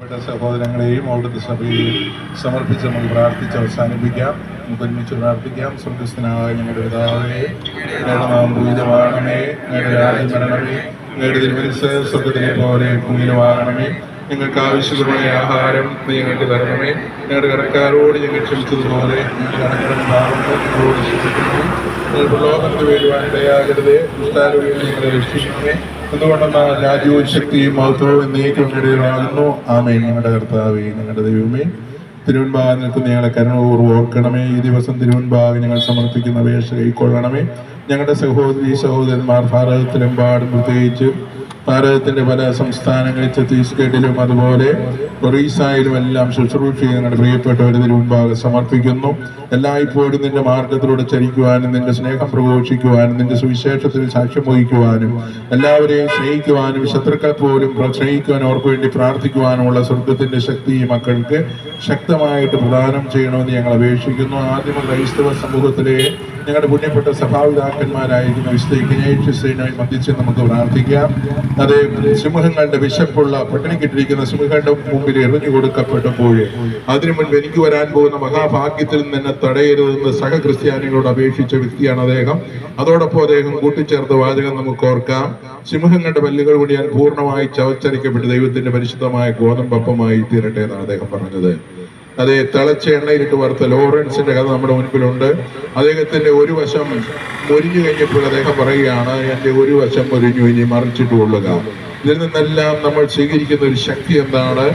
പ്രിയപ്പെട്ട സഹോദരങ്ങളെയും അവിടുത്തെ സഭയെയും സമർപ്പിച്ച് നമുക്ക് പ്രാർത്ഥിച്ച് അവസാനിപ്പിക്കാം. നമുക്ക് ഒരുമിച്ച് പ്രാർത്ഥിക്കാം. സ്വർഗസ്ഥനായ ഞങ്ങളുടെ പിതാവേ ഞങ്ങളുടെ നാം പൂജിതമാകണമേ ഞങ്ങളുടെ രാജ്യം സ്വർഗത്തിലെ പോലെ ഭൂമിയിലുമാകണമേ ഞങ്ങൾക്ക് ആവശ്യമായ ആഹാരം നിങ്ങൾക്ക് തരണമേ. ഞങ്ങളുടെ കടക്കാരോട് ഞങ്ങൾ ക്ഷമിച്ചതുപോലെ ഞങ്ങളുടെ വരുവാൻ ഇടയാകരുതേ ഞങ്ങളെ രക്ഷിക്കണമേ. എന്തുകൊണ്ടെന്നാൽ രാജ്യവും ശക്തിയും മഹത്വവും എന്നേക്കും ഇടയിലാകുന്നു. ആമേൻ. ഞങ്ങളുടെ കർത്താവേ ഞങ്ങളുടെ ദൈവമേ തിരുവൻപാകെ നിൽക്കുന്ന ഞങ്ങളെ കരുണപൂർവം ഓർക്കണമേ. ഈ ദിവസം തിരുവൻപാകെ ഞങ്ങൾ സമർപ്പിക്കുന്ന അപേക്ഷ കൈക്കൊള്ളണമേ. ഞങ്ങളുടെ സഹോദരി സഹോദരന്മാർ ഭാരതത്തിലെമ്പാടും പ്രത്യേകിച്ച് ഭാരതത്തിന്റെ പല സംസ്ഥാനങ്ങളിൽ ഛത്തീസ്ഗഡിലും അതുപോലെ ഒറീസയിലും എല്ലാം ശുശ്രൂഷ ഞങ്ങളുടെ പ്രിയപ്പെട്ടവർ മുമ്പാകെ സമർപ്പിക്കുന്നു. എല്ലായ്പ്പോഴും നിന്റെ മാർഗത്തിലൂടെ ചരിക്കുവാനും നിന്റെ സ്നേഹം പ്രഘോഷിക്കുവാനും നിന്റെ സുവിശേഷത്തിന് സാക്ഷ്യം വഹിക്കുവാനും എല്ലാവരെയും സ്നേഹിക്കുവാനും ശത്രുക്കൾ പോലും സ്നേഹിക്കുവാനും അവർക്ക് വേണ്ടി പ്രാർത്ഥിക്കുവാനുമുള്ള സ്വർഗത്തിന്റെ ശക്തി ഈ മക്കൾക്ക് ശക്തമായിട്ട് പ്രദാനം ചെയ്യണമെന്ന് ഞങ്ങൾ അപേക്ഷിക്കുന്നു. ആദ്യം ക്രൈസ്തവ സമൂഹത്തിലെ ഞങ്ങളുടെ പുണ്യപ്പെട്ട സഭാപിതാക്കന്മാരായിരിക്കുന്ന വിശുദ്ധ ഇഗ്നേഷ്യസിനായി മന്ദിച്ച് നമുക്ക് പ്രാർത്ഥിക്കാം. അതേ സിംഹങ്ങളുടെ വിശപ്പുള്ള പട്ടിണിക്കിട്ടിരിക്കുന്ന സിംഹങ്ങളുടെ മുമ്പിൽ എറിഞ്ഞു കൊടുക്കപ്പെട്ടപ്പോൾ അതിനു മുൻപ് എനിക്ക് വരാൻ പോകുന്ന മഹാഭാഗ്യത്തിൽ നിന്ന് തടയരുതെന്ന് സഹക്രിസ്ത്യാനികളോട് അപേക്ഷിച്ച വ്യക്തിയാണ് അദ്ദേഹം. അതോടൊപ്പം അദ്ദേഹം കൂട്ടിച്ചേർത്ത വാചകം നമുക്ക് ഓർക്കാം. സിംഹങ്ങളുടെ പല്ലുകൾ കൊണ്ട് ഞാൻ പൂർണമായി ചവച്ചരിക്കപ്പെട്ട് ദൈവത്തിന്റെ പരിശുദ്ധമായ ഗോതമ്പപ്പമായി തീരട്ടെ എന്നാണ് അദ്ദേഹം പറഞ്ഞത്. അതെ തിളച്ച എണ്ണയിലിട്ട് വറുത്ത ലോറൻസിന്റെ കഥ നമ്മുടെ മുൻപിലുണ്ട്. അദ്ദേഹത്തിന്റെ ഒരു വശം മുരിഞ്ഞു കഴിഞ്ഞപ്പോൾ അദ്ദേഹം പറയുകയാണ് എന്റെ ഒരു വശം മുരിഞ്ഞു ഇനി മറിച്ചിട്ട് കൊള്ളുക ഇതിൽ നിന്നെല്ലാം നമ്മൾ സ്വീകരിക്കുന്ന ഒരു ശക്തി എന്താണ്?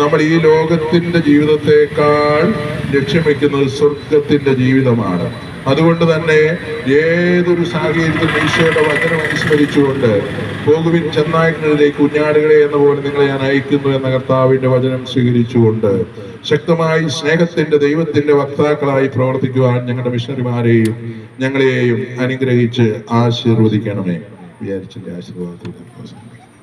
നമ്മൾ ഈ ലോകത്തിന്റെ ജീവിതത്തെക്കാൾ ലക്ഷ്യം വെക്കുന്നത് സ്വർഗത്തിന്റെ ജീവിതമാണ്. അതുകൊണ്ട് തന്നെ ഏതൊരു സാഹചര്യത്തിലും ഈശോയുടെ വചനം അനുസ്മരിച്ചുകൊണ്ട് പോകുവിൻ ചെന്നായ്ക്കളിലേക്ക് കുഞ്ഞാടുകളെ എന്ന പോലെ നിങ്ങളെ ഞാൻ അയക്കുന്നു എന്ന കർത്താവിന്റെ വചനം സ്വീകരിച്ചുകൊണ്ട് ശക്തമായി സ്നേഹത്തിന്റെ ദൈവത്തിന്റെ വക്താക്കളായി പ്രവർത്തിക്കുവാൻ ഞങ്ങളുടെ മിഷണറിമാരെയും ഞങ്ങളെയും അനുഗ്രഹിച്ച് ആശീർവദിക്കണമേ. വിചാരിച്ചിന്റെ ആശീർവാദത്തിൽ